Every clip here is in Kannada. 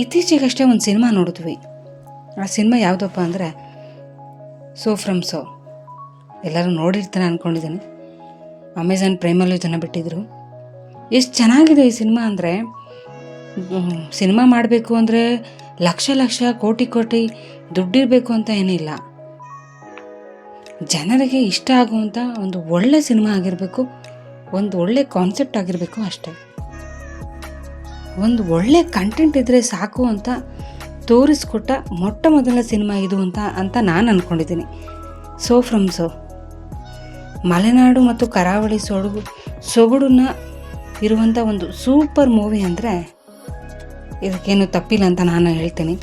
ಇತ್ತೀಚೆಗಷ್ಟೇ ಒಂದು ಸಿನಿಮಾ ನೋಡಿದ್ವಿ. ಆ ಸಿನಿಮಾ ಯಾವುದಪ್ಪ ಅಂದರೆ, ಸೋ ಫ್ರಮ್ ಸೋ. ಎಲ್ಲರೂ ನೋಡಿರ್ತಾರೆ ಅಂದ್ಕೊಂಡಿದ್ದೀನಿ ಅಮೆಝಾನ್ ಪ್ರೈಮಲ್ಲೂ ಜನ ಬಿಟ್ಟಿದ್ರು. ಎಷ್ಟು ಚೆನ್ನಾಗಿದೆ ಈ ಸಿನಿಮಾ ಅಂದರೆ ಸಿನಿಮಾ ಮಾಡಬೇಕು ಅಂದರೆ ಲಕ್ಷ ಲಕ್ಷ, ಕೋಟಿ ಕೋಟಿ ದುಡ್ಡಿರಬೇಕು ಅಂತ ಏನಿಲ್ಲ. ಜನರಿಗೆ ಇಷ್ಟ ಆಗುವಂಥ ಒಂದು ಒಳ್ಳೆ ಸಿನಿಮಾ ಆಗಿರಬೇಕು, ಒಂದು ಒಳ್ಳೆ ಕಾನ್ಸೆಪ್ಟ್ ಆಗಿರಬೇಕು ಅಷ್ಟೇ. ಒಂದು ಒಳ್ಳೆ ಕಂಟೆಂಟ್ ಇದ್ದರೆ ಸಾಕು ಅಂತ ತೋರಿಸ್ಕೊಟ್ಟ ಮೊಟ್ಟ ಮೊದಲ ಸಿನಿಮಾ ಇದು ಅಂತ ಅಂತ ನಾನು ಅಂದ್ಕೊಂಡಿದ್ದೀನಿ ಸೋ ಫ್ರಮ್ ಸೋ ಮಲೆನಾಡು ಮತ್ತು ಕರಾವಳಿ ಸೊಡುಗು, ಸೊಗಡನ್ನ ಇರುವಂಥ ಒಂದು ಸೂಪರ್ ಮೂವಿ ಅಂದರೆ ಇದಕ್ಕೇನು ತಪ್ಪಿಲ್ಲ ಅಂತ ನಾನು ಹೇಳ್ತೀನಿ.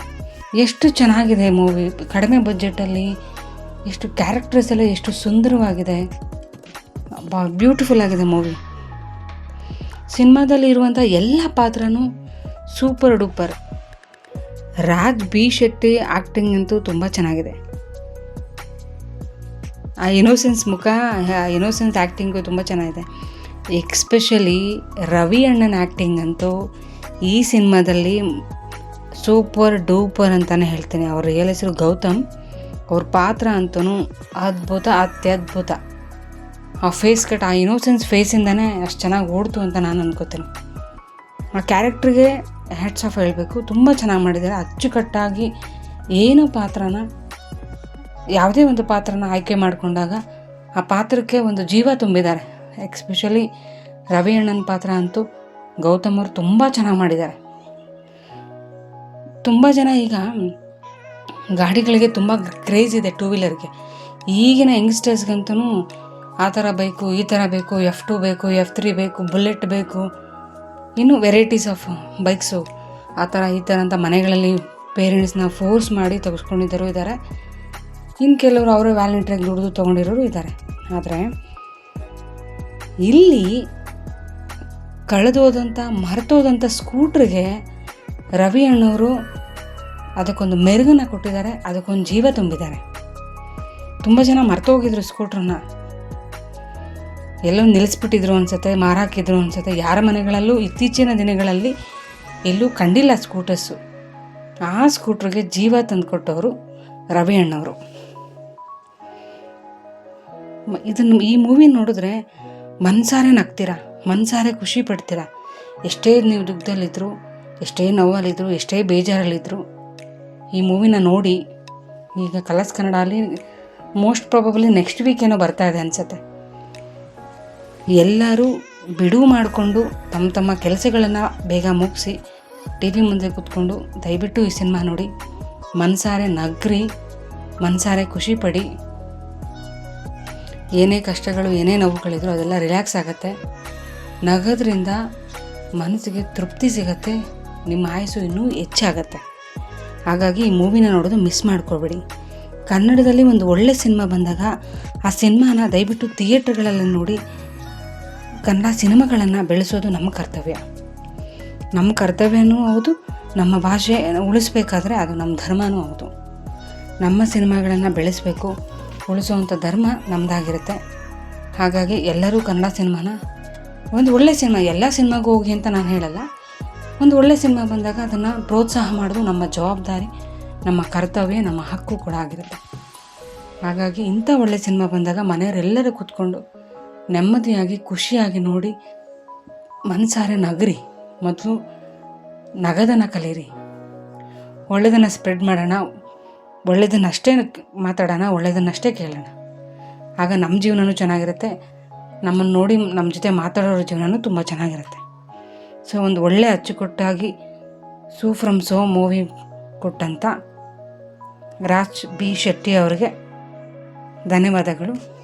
ಎಷ್ಟು ಚೆನ್ನಾಗಿದೆ ಮೂವಿ ಕಡಿಮೆ ಬಜೆಟಲ್ಲಿ ಎಷ್ಟು ಕ್ಯಾರೆಕ್ಟರ್ಸ್ ಎಲ್ಲ ಎಷ್ಟು ಸುಂದರವಾಗಿದೆ. ಬ್ಯೂಟಿಫುಲ್ ಆಗಿದೆ ಮೂವಿ ಸಿನಿಮಾದಲ್ಲಿ ಇರುವಂಥ ಎಲ್ಲ ಪಾತ್ರನೂ super duper. Raj B Shetty acting ಅಂತೂ ತುಂಬ ಚೆನ್ನಾಗಿದೆ. ಆ ಇನೋಸೆನ್ಸ್ ಮುಖ ಇನೋಸೆನ್ಸ್ ಆ್ಯಕ್ಟಿಂಗು ತುಂಬ ಚೆನ್ನಾಗಿದೆ. ಎಕ್ಸ್ಪೆಷಲಿ ರವಿ ಅಣ್ಣನ ಆ್ಯಕ್ಟಿಂಗ್ ಅಂತೂ ಈ ಸಿನಿಮಾದಲ್ಲಿ ಸೂಪರ್ ಡೂಪರ್ ಅಂತಲೇ ಹೇಳ್ತೀನಿ. ಅವ್ರ ರಿಯಲ್ ಹೆಸರು ಗೌತಮ್. ಅವ್ರ ಪಾತ್ರ ಅಂತೂ ಅದ್ಭುತ, ಅತ್ಯದ್ಭುತ. ಆ ಫೇಸ್ ಕಟ್ ಆ ಇನೋಸೆನ್ಸ್ ಫೇಸಿಂದನೇ ಅಷ್ಟು ಚೆನ್ನಾಗಿ ಓಡ್ತು ಅಂತ ನಾನು ಅನ್ಕೋತೀನಿ. ಆ ಕ್ಯಾರೆಕ್ಟ್ರಿಗೆ ಹ್ಯಾಟ್ಸ್ ಆಫ್ ಹೇಳಬೇಕು. ತುಂಬ ಚೆನ್ನಾಗಿ ಮಾಡಿದ್ದಾರೆ ಅಚ್ಚುಕಟ್ಟಾಗಿ ಏನು ಪಾತ್ರನ, ಯಾವುದೇ ಒಂದು ಪಾತ್ರನ ಆಯ್ಕೆ ಮಾಡಿಕೊಂಡಾಗ ಆ ಪಾತ್ರಕ್ಕೆ ಒಂದು ಜೀವ ತುಂಬಿದ್ದಾರೆ. ಎಕ್ಸ್ಪೆಷಲಿ ರವಿ ಅಣ್ಣನ ಪಾತ್ರ ಅಂತೂ ಗೌತಮ್ ಅವರು ತುಂಬ ಚೆನ್ನಾಗಿ ಮಾಡಿದ್ದಾರೆ. ತುಂಬ ಜನ ಈಗ ಗಾಡಿಗಳಿಗೆ ತುಂಬ ಕ್ರೇಜ್ ಇದೆ ಟೂ ವೀಲರ್ಗೆ ಈಗಿನ ಯಂಗ್ಸ್ಟರ್ಸ್ಗಂತೂ ಆ ಥರ ಬೈಕು, ಈ ಥರ ಬೇಕು ಎಫ್ ಟು ಬೇಕು ಎಫ್ ತ್ರೀ ಬೇಕು, ಬುಲೆಟ್ ಬೇಕು. ಇನ್ನೂ ವೆರೈಟೀಸ್ ಆಫ್ ಬೈಕ್ಸು ಆ ಥರ, ಈ ಥರ ಅಂತ ಮನೆಗಳಲ್ಲಿ ಪೇರೆಂಟ್ಸ್ನ ಫೋರ್ಸ್ ಮಾಡಿ ತೆಗೆಸ್ಕೊಂಡಿದ್ದರೂ ಇದ್ದಾರೆ. ಇನ್ನು ಕೆಲವರು ಅವರೇ ವ್ಯಾಲೆಂಟ್ರಾಗಿ ದುಡಿದು ತೊಗೊಂಡಿರೋರು ಇದ್ದಾರೆ. ಆದರೆ, ಇಲ್ಲಿ ಕಳೆದೋದಂಥ ಮರೆತೋದಂಥ ಸ್ಕೂಟ್ರಿಗೆ ರವಿ ಅಣ್ಣವರು ಅದಕ್ಕೊಂದು ಮೆರುಗನ್ನು ಕೊಟ್ಟಿದ್ದಾರೆ, ಅದಕ್ಕೊಂದು ಜೀವ ತುಂಬಿದ್ದಾರೆ. ತುಂಬ ಜನ ಮರ್ತೋಗಿದ್ರು ಸ್ಕೂಟ್ರನ್ನ ಎಲ್ಲೋ ನಿಲ್ಲಿಸ್ಬಿಟ್ಟಿದ್ರು ಅನ್ಸುತ್ತೆ, ಮಾರಾಕಿದ್ರು ಅನ್ಸುತ್ತೆ. ಯಾರ ಮನೆಗಳಲ್ಲೂ ಇತ್ತೀಚಿನ ದಿನಗಳಲ್ಲಿ ಎಲ್ಲೂ ಕಂಡಿಲ್ಲ ಸ್ಕೂಟರ್ಸು. ಆ ಸ್ಕೂಟ್ರಿಗೆ ಜೀವ ತಂದುಕೊಟ್ಟವರು ರವಿ ಅಣ್ಣವರು. ಇದನ್ನು ಈ ಮೂವಿ ನೋಡಿದ್ರೆ ಮನ್ಸಾರೆ ನಗ್ತೀರಾ ಮನ್ಸಾರೆ ಖುಷಿ ಪಡ್ತೀರಾ? ಎಷ್ಟೇ ನೀವು ದುಃಖದಲ್ಲಿದ್ದರು ಎಷ್ಟೇ ನೋವಲ್ಲಿದ್ದರು ಎಷ್ಟೇ ಬೇಜಾರಲ್ಲಿದ್ದರು ಈ ಮೂವಿನ ನೋಡಿ ಈಗ ಕಲರ್ಸ್ ಕನ್ನಡ ಅಲ್ಲಿ ಮೋಸ್ಟ್ ಪ್ರಾಬಬ್ಲಿ ನೆಕ್ಸ್ಟ್ ವೀಕ್ ಏನೋ ಬರ್ತಾ ಇದೆ ಅನಿಸುತ್ತೆ. ಎಲ್ಲರೂ ಬಿಡುವು ಮಾಡಿಕೊಂಡು ತಮ್ಮ ತಮ್ಮ ಕೆಲಸಗಳನ್ನು ಬೇಗ ಮುಗಿಸಿ ಟಿ ವಿ ಮುಂದೆ ಕೂತ್ಕೊಂಡು ದಯವಿಟ್ಟು ಈ ಸಿನಿಮಾ ನೋಡಿ. ಮನಸಾರೆ ನಗ್ರಿ, ಮನಸಾರೆ ಖುಷಿ ಪಡಿ. ಏನೇ ಕಷ್ಟಗಳು, ಏನೇ ನೋವುಗಳಿದ್ರು ಅದೆಲ್ಲ ರಿಲ್ಯಾಕ್ಸ್ ಆಗುತ್ತೆ. ನಗೋದ್ರಿಂದ ಮನಸ್ಸಿಗೆ ತೃಪ್ತಿ ಸಿಗತ್ತೆ, ನಿಮ್ಮ ಆಯಸ್ಸು ಇನ್ನೂ ಹೆಚ್ಚಾಗತ್ತೆ. ಹಾಗಾಗಿ ಈ ಮೂವಿನ ನೋಡೋದು ಮಿಸ್ ಮಾಡ್ಕೋಬೇಡಿ ಕನ್ನಡದಲ್ಲಿ ಒಂದು ಒಳ್ಳೆ ಸಿನಿಮಾ ಬಂದಾಗ ಆ ಸಿನಿಮಾನ ದಯವಿಟ್ಟು ಥಿಯೇಟ್ರ್ಗಳಲ್ಲಿ ನೋಡಿ ಕನ್ನಡ ಸಿನಿಮಾಗಳನ್ನು ಬೆಳೆಸೋದು ನಮ್ಮ ಕರ್ತವ್ಯ. ನಮ್ಮ ಕರ್ತವ್ಯನೂ ಹೌದು, ನಮ್ಮ ಭಾಷೆ ಉಳಿಸ್ಬೇಕಾದ್ರೆ ಅದು ನಮ್ಮ ಧರ್ಮನೂ ಹೌದು. ನಮ್ಮ ಸಿನಿಮಾಗಳನ್ನು ಬೆಳೆಸಬೇಕು, ಉಳಿಸುವಂಥ ಧರ್ಮ ನಮ್ಮದಾಗಿರುತ್ತೆ ಹಾಗಾಗಿ ಎಲ್ಲರೂ ಕನ್ನಡ ಸಿನಿಮಾನ, ಒಂದು ಒಳ್ಳೆ ಸಿನಿಮಾ, ಎಲ್ಲ ಸಿನಿಮಾಗೂ ಹೋಗಿ ಅಂತ ನಾನು ಹೇಳಲ್ಲ. ಒಂದು ಒಳ್ಳೆ ಸಿನಿಮಾ ಬಂದಾಗ ಅದನ್ನು ಪ್ರೋತ್ಸಾಹ ಮಾಡೋದು ನಮ್ಮ ಜವಾಬ್ದಾರಿ, ನಮ್ಮ ಕರ್ತವ್ಯ, ನಮ್ಮ ಹಕ್ಕು ಕೂಡ ಆಗಿರುತ್ತೆ. ಹಾಗಾಗಿ ಇಂಥ ಒಳ್ಳೆ ಸಿನಿಮಾ ಬಂದಾಗ ಮನೆಯವರೆಲ್ಲರೂ ಕೂತ್ಕೊಂಡು ನೆಮ್ಮದಿಯಾಗಿ, ಖುಷಿಯಾಗಿ ನೋಡಿ ಮನಸಾರೆ ನಗರಿ. ಮೊದಲು ನಗದನ್ನು ಕಲೀರಿ. ಒಳ್ಳೆಯದನ್ನು ಸ್ಪ್ರೆಡ್ ಮಾಡೋಣ ಒಳ್ಳೆಯದನ್ನಷ್ಟೇ ಮಾತಾಡೋಣ ಒಳ್ಳೆಯದನ್ನಷ್ಟೇ ಕೇಳೋಣ. ಆಗ ನಮ್ಮ ಜೀವನವೂ ಚೆನ್ನಾಗಿರುತ್ತೆ. ನಮ್ಮನ್ನು ನೋಡಿ ನಮ್ಮ ಜೊತೆ ಮಾತಾಡೋರ ಜೀವನವೂ ತುಂಬ ಚೆನ್ನಾಗಿರುತ್ತೆ. ಸೊ ಒಂದು ಒಳ್ಳೆ ಅಚ್ಚುಕಟ್ಟಾಗಿ, ಸೂ ಫ್ರಮ್ ಸೋ ಮೂವಿ ಕೊಟ್ಟಂಥ ರಾಜ್ ಬಿ ಶೆಟ್ಟಿ ಅವರಿಗೆ ಧನ್ಯವಾದಗಳು.